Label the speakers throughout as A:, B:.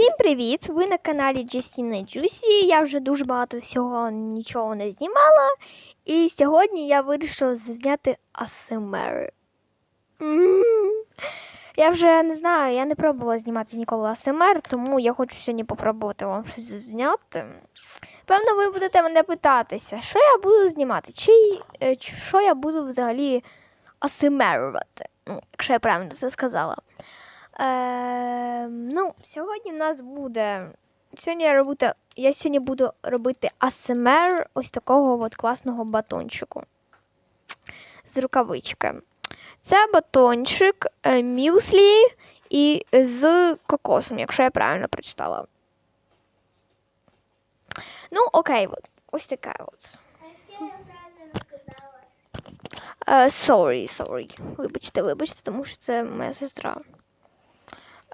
A: Всім привіт! Ви на каналі Justine Juicy. Я вже дуже багато всього нічого не знімала. І сьогодні я вирішила зняти ASMR. Я вже не знаю, я не пробувала знімати ніколи ASMR, тому я хочу сьогодні попробувати вам щось зняти. Певно, ви будете мене питатися, що я буду знімати, чи, е, чи що я буду взагалі ASMR-увати, ну, якщо я правильно це сказала. Е, ну, сьогодні в нас буде. Сьогодні я робити, я сьогодні буду робити ASMR ось такого от класного батончику з рукавички. Це батончик е, мюслі і з кокосом, якщо я правильно прочитала. Ну, окей, от. ось таке от. Е, sorry, sorry. Вибачте, вибачте, тому що це моя сестра.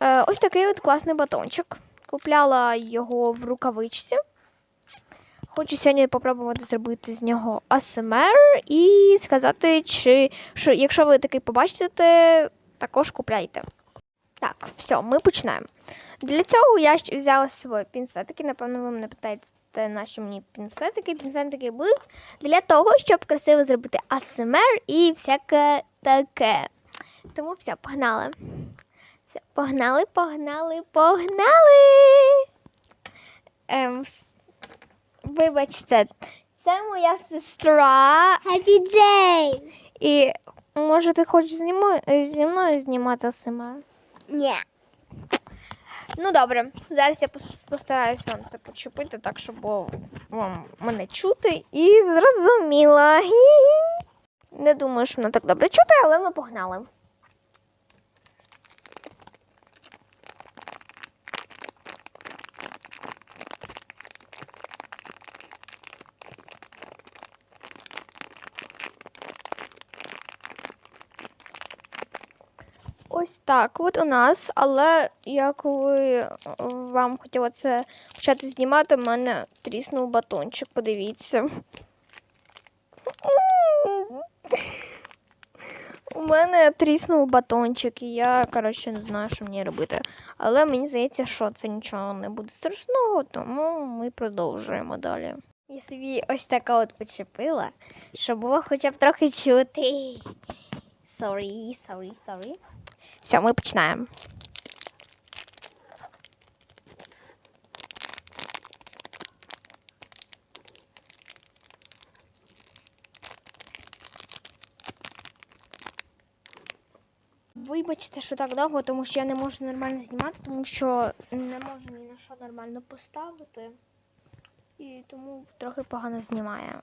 A: Е, ось такий от класний батончик. Купляла його в рукавичці. Хочу сьогодні попробувати зробити з нього ASMR і сказати, чи що, якщо ви такий побачите, також купляйте. Так, все, ми починаємо. Для цього я взяла собою пінцетики. Напевно, ви мене питаєте, наші мені пінцетики. Пінцетики будуть для того, щоб красиво зробити ASMR і всяке таке. Тому все, погнали. Все, погнали, погнали, погнали. Ем, вибачте, це моя сестра.
B: Happy day!
A: І може ти хочеш зі мною, зі мною знімати СМР?
B: Ні.
A: Ну добре, зараз я пос- постараюсь вам це почепити, так щоб було вам мене чути і зрозуміла. Не думаю, що мене так добре чути, але ми погнали. Ось так от у нас, але я коли е, вам хотіла це почати знімати, в мене тріснув батончик, подивіться. У мене тріснув батончик, і я, коротше, не знаю, що мені робити. Але мені здається, що це нічого не буде страшного, тому ми продовжуємо далі. Я собі ось така от почепила, щоб було хоча б трохи чути. Sorry, sorry, sorry. Все, ми починаємо. Вибачте, що так довго, тому що я не можу нормально знімати, тому що не можу ні на що нормально поставити. І тому трохи погано знімає.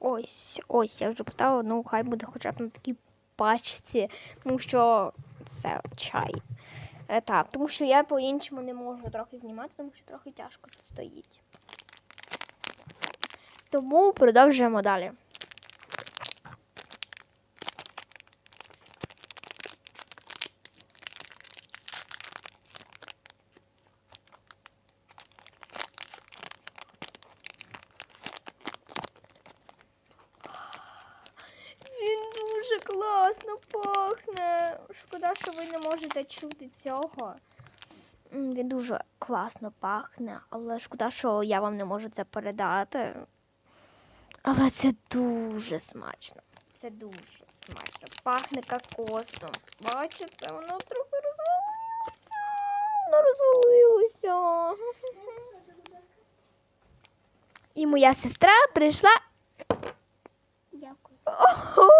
A: Ось, ось, я вже поставила, ну хай буде хоча б на такій пачці, тому що це чай. Е, так, тому що я по-іншому не можу трохи знімати, тому що трохи тяжко стоїть. Тому продовжуємо далі. Він дуже класно пахне. Шкода, що ви не можете чути цього. Він дуже класно пахне, але шкода, що я вам не можу це передати. Але це дуже смачно. Це дуже смачно. Пахне кокосом. Бачите, воно трохи розвалилося. Воно розвалилося. І моя сестра прийшла
B: Дякую.
A: Ого!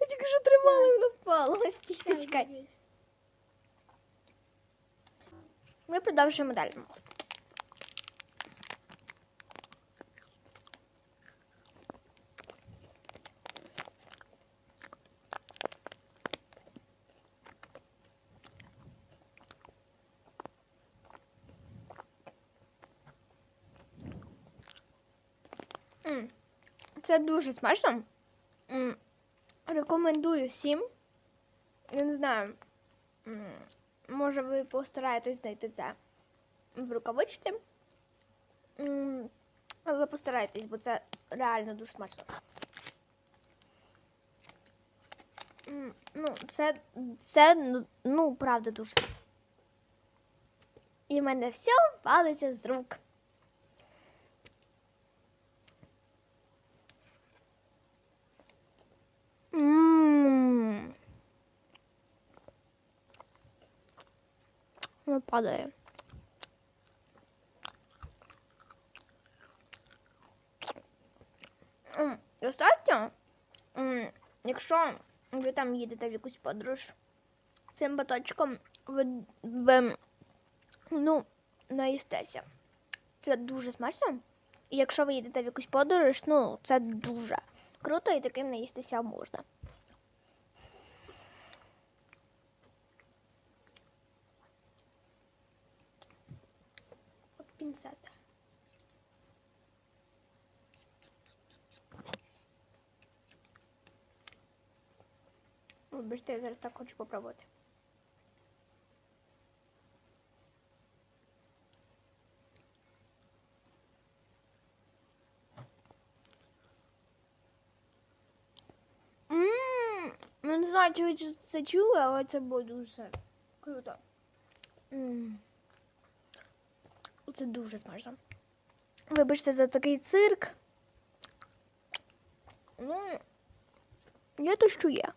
A: Я тільки що тримала і впало. Стій, чекай. Ми продовжуємо далі. М, Це дуже смачно. Рекомендую всім. Я не знаю. Може, ви постараєтесь знайти це в рукавичці. Але постарайтесь, бо це реально дуже смачно. Ну, це, це ну, ну, правда, дуже і в мене все валиться з рук. Падає. Достатньо, якщо ви там їдете в якусь подорож цим баточком, ви, ви ну, наїстеся. Це дуже смачно. І якщо ви їдете в якусь подорож, ну, це дуже круто і таким наїстися можна. Пінцета. Вибачте, я зараз так хочу попробувати. Ну не знаю, чи ви це чули, але це було дуже круто. Ммм. Це дуже смачно. Вибачте за такий цирк. Ну, є то, що є.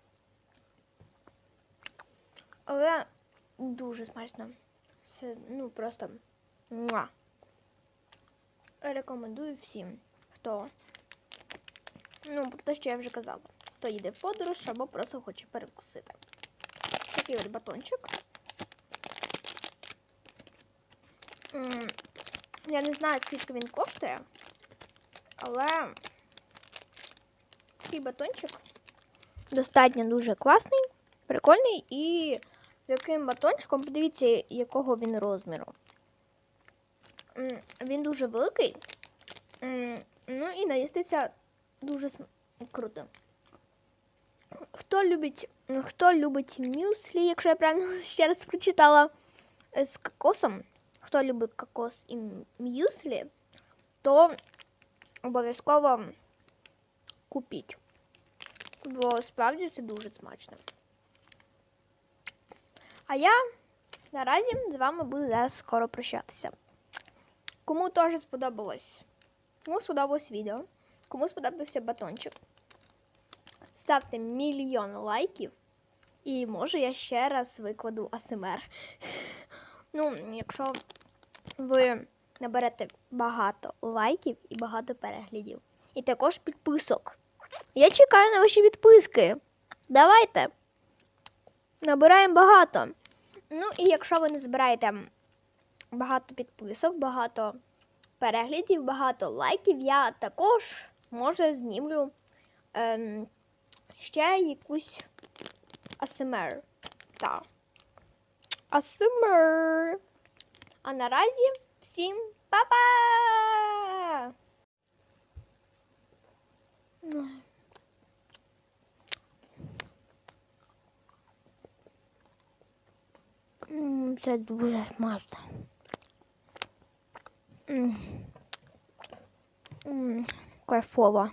A: Але дуже смачно. Це ну просто муа. Рекомендую всім, хто. Ну, про те, що я вже казала. Хто їде в подорож або просто хоче перекусити. Такий от батончик. Я не знаю, скільки він коштує, але такий батончик достатньо дуже класний, прикольний і з яким батончиком, подивіться, якого він розміру. Він дуже великий. Ну і наїстися дуже круто. Хто любить, хто любить мюслі, якщо я правильно ще раз прочитала, е, з кокосом, хто любить кокос і мюслі, то обов'язково купіть. Бо справді це дуже смачно. А я наразі з вами буду зараз скоро прощатися. Кому теж сподобалось, кому сподобалось відео, кому сподобався батончик, ставте мільйон лайків. І може я ще раз викладу АСМР. Ну, якщо ви наберете багато лайків і багато переглядів. І також підписок. Я чекаю на ваші підписки. Давайте. Набираємо багато. Ну і якщо ви не збираєте багато підписок, багато переглядів, багато лайків, я також може знімлю ем, ще якусь АСМР. Так. АСМР. А наразі всім па-па! Це дуже смачно. Кайфово.